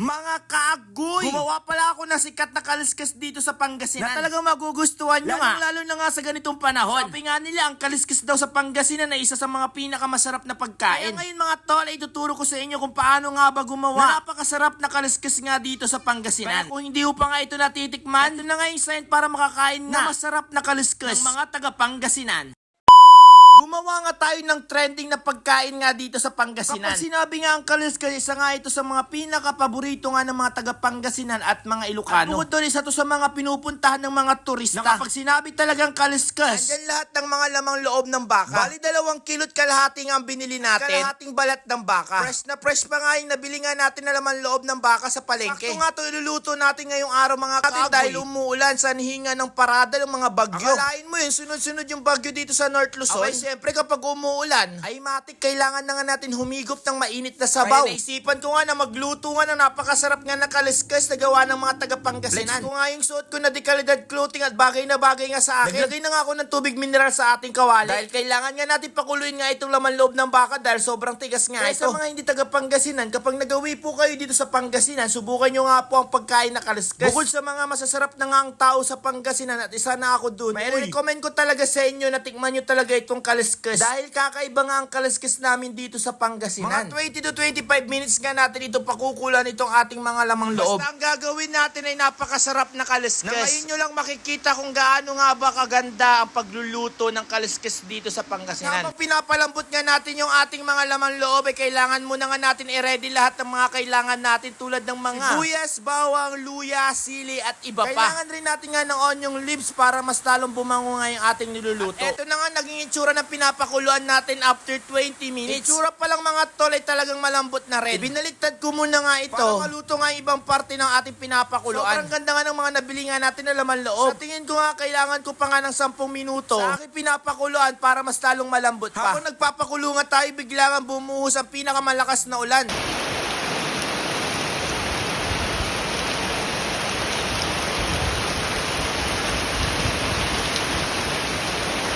Mga kaagoy! Gumawa pala ako ng sikat na kaliskas dito sa Pangasinan. Na talagang magugustuhan nyo nga. Lalo na nga sa ganitong panahon. Sabi nga nila, ang kaliskas daw sa Pangasinan ay isa sa mga pinakamasarap na pagkain. Kaya ngayon mga tol, ay tuturo ko sa inyo kung paano nga ba gumawa. Na napakasarap na kaliskas nga dito sa Pangasinan. Kaya kung hindi mo pa nga ito natitikman, ito na nga yung sign para makakain nga. Na masarap na kaliskas ng mga taga Pangasinan. Gumawa nga tayo ng trending na pagkain nga dito sa Pangasinan. Kapag sinabi nga ang kaliskas, isa nga ito sa mga pinaka-paborito nga ng mga taga Pangasinan at mga Ilocano. At bukod doon, isa to sa mga pinupuntahan ng mga turista. Na kapag sinabi talagang kaliskas, andyan lahat ng mga lamang loob ng baka. Bali dalawang kilot kalahati nga ang binili natin. Kalahating balat ng baka. Fresh na fresh pa nga yung nabili nga natin na laman loob ng baka sa palengke. Sakto nga to iluluto natin ngayong araw mga kapatid dahil umuulan sa nihinga ng parada ng mga bagyo. Akalain mo yun, sunod-sunod yung bagyo dito sa North Luzon. Okay, siyempre kapag umuulan, ay matik kailangan na nga natin humigop ng mainit na sabaw. Kaya naisipan ko nga na magluto nga ng napakasarap nga na kaliskas na gawa ng mga taga Pangasinan. ko nga yung suot ko na dekalidad clothing at bagay na bagay nga sa akin. Naglagay na nga ako ng tubig mineral sa ating kawali. Dahil kailangan nga natin pakuluin nga itong laman loob ng baka dahil sobrang tigas nga Kaya ito. sa mga hindi taga Pangasinan, kapag nagawi po kayo dito sa Pangasinan, subukan nyo nga po ang pagkain na kaliskas. Bukod sa mga masasarap na nga ang tao sa Pangasinan at isa na ako dun, may recommend ko talaga sa inyo na tikman nyo talaga itong kaliskas. Dahil kakaiba nga ang kaliskas namin dito sa Pangasinan. Mga 20 to 25 minutes nga natin ito pakukulan itong ating mga lamang loob. Basta ang gagawin natin ay napakasarap na kaliskas. Na ngayon nyo lang makikita kung gaano nga ba kaganda ang pagluluto ng kaliskas dito sa Pangasinan. Kapag pinapalambot nga natin yung ating mga laman loob, ay kailangan muna nga natin i-ready lahat ng mga kailangan natin tulad ng mga sibuyas, bawang, luya, sili at iba pa. Kailangan rin natin nga ng onion leaves para mas talong bumango nga yung ating niluluto. At eto na nga naging itsura ng pinapakuluan natin after 20 minutes. Itsura pa lang mga tol ay talagang malambot na red. Ibinaliktad ko muna nga ito. Para maluto nga yung ibang parte ng ating pinapakuluan. Sobrang ganda nga ng mga nabili nga natin na laman loob. Sa tingin ko nga kailangan ko pa nga ng 10 minuto sa aking pinapakuluan para mas talong malambot pa. Habang nagpapakulo nga tayo, bigla nga bumuhos ang pinakamalakas na ulan.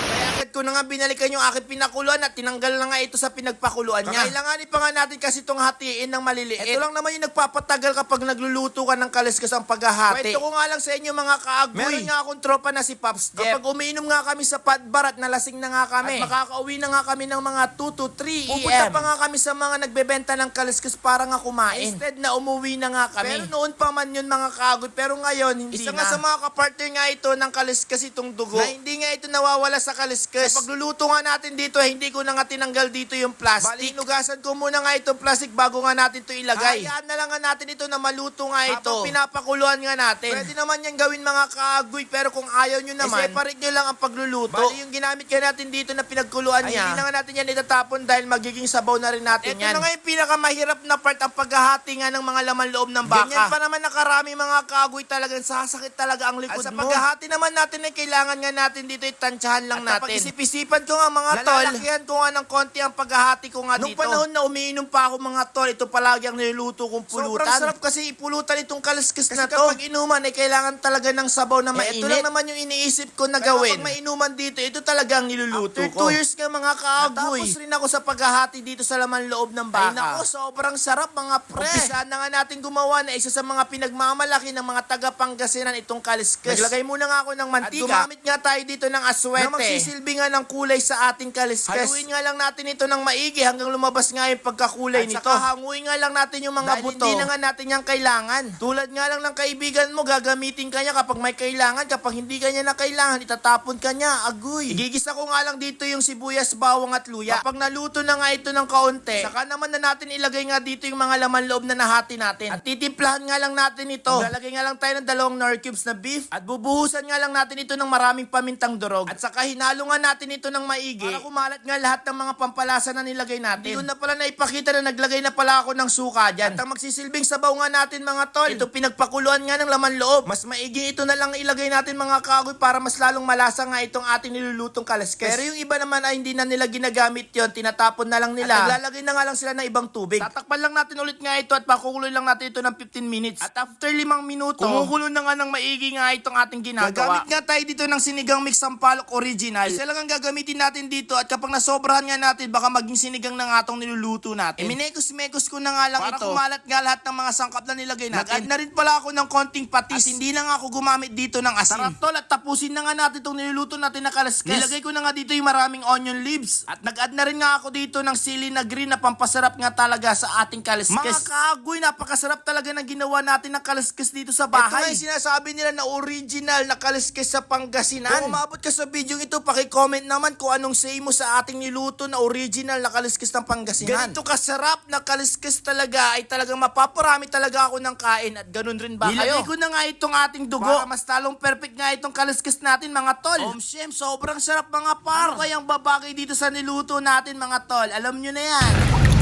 Kaya agad ko na nga binalikan yung aking pinakuluan at tinanggal na nga ito sa pinagpakuluan niya. Kailanganin pa nga natin kasi itong hatiin ng maliliit. Ito lang naman yung nagpapatagal kapag nagluluto ka ng kaliskas ang paghahati. Kwento ko nga lang sa inyo mga kaagoy. Meron nga akong tropa na si Pops Jeff. Kapag umiinom nga kami sa patbarat, nalasing na nga kami. At makakauwi na nga kami ng mga 2 to 3 Pupunta pa nga kami sa mga nagbebenta ng kaliskas para nga kumain. Instead na umuwi na nga kami. Pero noon pa man yun mga kaagoy. Pero ngayon, hindi Isa nga sa mga kapartner nga ito ng kaliskas itong dugo. Na hindi nga ito nawawala sa kaliskas. Sa pagluluto nga natin dito, eh, hindi ko na nga tinanggal dito yung plastic. Bali, inugasan ko muna nga itong plastic bago nga natin ito ilagay. Hayaan na lang nga natin ito na maluto nga ito. Habang pinapakuluan nga natin. Pwede naman yan gawin mga kaagoy, pero kung ayaw nyo naman, separate nyo lang ang pagluluto. Bali, yung ginamit ka natin dito na pinagkuluan niya, hindi na nga natin yan itatapon dahil magiging sabaw na rin natin yan. Ito na nga yung pinakamahirap na part ang paghahati nga ng mga laman loob ng baka. Ganyan pa naman nakarami mga kaagoy talagang sasakit talaga ang likod At sa mo. paghahati naman natin ay kailangan nga natin dito itansyahan lang natin. Isip-isipan ko nga mga tol. Lalalakihan ko nga ng konti ang paghahati ko nga Nung dito. Nung panahon na umiinom pa ako mga tol, ito palagi ang niluluto kong pulutan. Sobrang sarap kasi ipulutan itong kaliskas na to. kapag inuman ay kailangan talaga ng sabaw na mainit. ito lang naman yung iniisip ko na gawin. Kapag mainuman dito, ito talaga ang niluluto After ko. 2 years nga mga kaagoy. Natapos rin ako sa paghahati dito sa laman loob ng baka. Ay nako, sobrang sarap mga pre. Umpisa na nga natin gumawa na isa sa mga pinagmamalaki ng mga taga Pangasinan itong kaliskas. Naglagay muna nga ako ng mantika. At gumamit nga tayo dito ng aswete. Na magsisilbi nga ng kulay sa ating kaliskas. Haluin nga lang natin ito ng maigi hanggang lumabas nga yung pagkakulay At nito. saka hanguin nga lang natin yung mga Dahil buto. Hindi na nga natin yung kailangan. Tulad nga lang ng kaibigan mo, gagamitin ka niya kapag may kailangan. Kapag hindi ka niya na kailangan, itatapon ka niya. Agoy. Igigisa ko nga lang dito yung sibuyas, bawang at luya. Kapag naluto na nga ito ng kaunti, saka naman na natin ilagay nga dito yung mga laman loob na nahati natin. At titimplahan nga lang natin ito. Lalagay nga lang tayo ng dalawang nor cubes na beef. At bubuhusan nga lang natin ito ng maraming pamintang durog. At saka hinalo nga natin ito ng maigi. Para kumalat nga lahat ng mga pampalasa na nilagay natin. Hindi ko na pala naipakita na naglagay na pala ako ng suka dyan. At ang magsisilbing sabaw nga natin mga tol. Ito pinagpakuluan nga ng laman loob. Mas maigi ito na lang ilagay natin mga kagoy para mas lalong malasa nga itong ating nilulutong kalaskas. Pero yung iba naman ay hindi na nila ginagamit yon tinatapon na lang nila. At naglalagay na nga lang sila ng ibang tubig. Tatakpan lang natin ulit nga ito at pakukuloy lang natin ito ng 15 minutes. At after limang minuto, kumukulo na nga ng maigi nga itong ating ginagawa. Gagamit nga tayo dito ng sinigang mix sampalok original. Isa lang ang ang gagamitin natin dito at kapag nasobrahan nga natin, baka maging sinigang na nga itong niluluto natin. Eh, minekos-mekos ko na nga lang Para ito. kumalat nga lahat ng mga sangkap na nilagay natin. Nag-add na rin pala ako ng konting patis. At hindi na nga ako gumamit dito ng asin. Tara tol, at tapusin na nga natin itong niluluto natin na kalaskas. Nilagay ko na nga dito yung maraming onion leaves. At nag-add na rin nga ako dito ng sili na green na pampasarap nga talaga sa ating kalaskas. Mga kaagoy, napakasarap talaga ng ginawa natin ng kalaskas dito sa bahay. Ito nga yung sinasabi nila na original na kalaskas sa Pangasinan. Kung umabot ka sa video ito, paki-comment naman kung anong say mo sa ating niluto na original na kalaskas ng Pangasinan. Ganito kasarap na kalaskas talaga ay talagang mapaparami talaga ako ng kain at ganun rin ba Nilagay kayo? ko na nga itong ating dugo. Para mas talong perfect nga itong kalaskas natin mga tol. Om Shem, sobrang sarap mga par. Ano kayang babagay dito sa niluto natin mga tol? Alam nyo na yan.